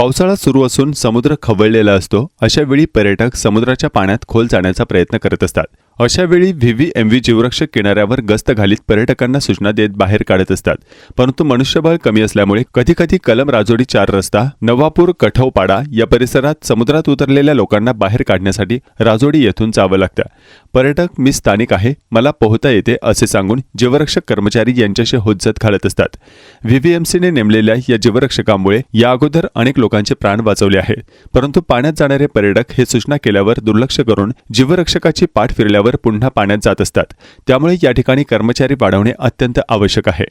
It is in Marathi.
पावसाळा सुरू असून समुद्र खवळलेला असतो अशा वेळी पर्यटक समुद्राच्या पाण्यात खोल जाण्याचा प्रयत्न करत असतात. अशा वेळी व्ही एम व्ही जीवरक्षक किनाऱ्यावर गस्त घालीत पर्यटकांना सूचना देत बाहेर काढत असतात. परंतु मनुष्यबळ कमी असल्यामुळे कधी कधी कलम राजोडी चार रस्ता नवापूर कठवपाडा या परिसरात समुद्रात उतरलेल्या लोकांना बाहेर काढण्यासाठी राजोडी येथून जावं लागतं. पर्यटक मी स्थानिक आहे मला पोहता येते असे सांगून जीवरक्षक कर्मचारी यांच्याशी होज्जत घालत असतात. व्हीव्हीएमसीने नेमलेल्या या जीवरक्षकांमुळे या अगोदर अनेक लोकांचे प्राण वाचवले आहे परंतु पाण्यात जाणारे पर्यटक हे सूचना केल्यावर दुर्लक्ष करून जीवरक्षकाची पाठ फिरल्यावर पुन्हा पाण्यात जात असतात. त्यामुळे या ठिकाणी कर्मचारी वाढवणे अत्यंत आवश्यक आहे.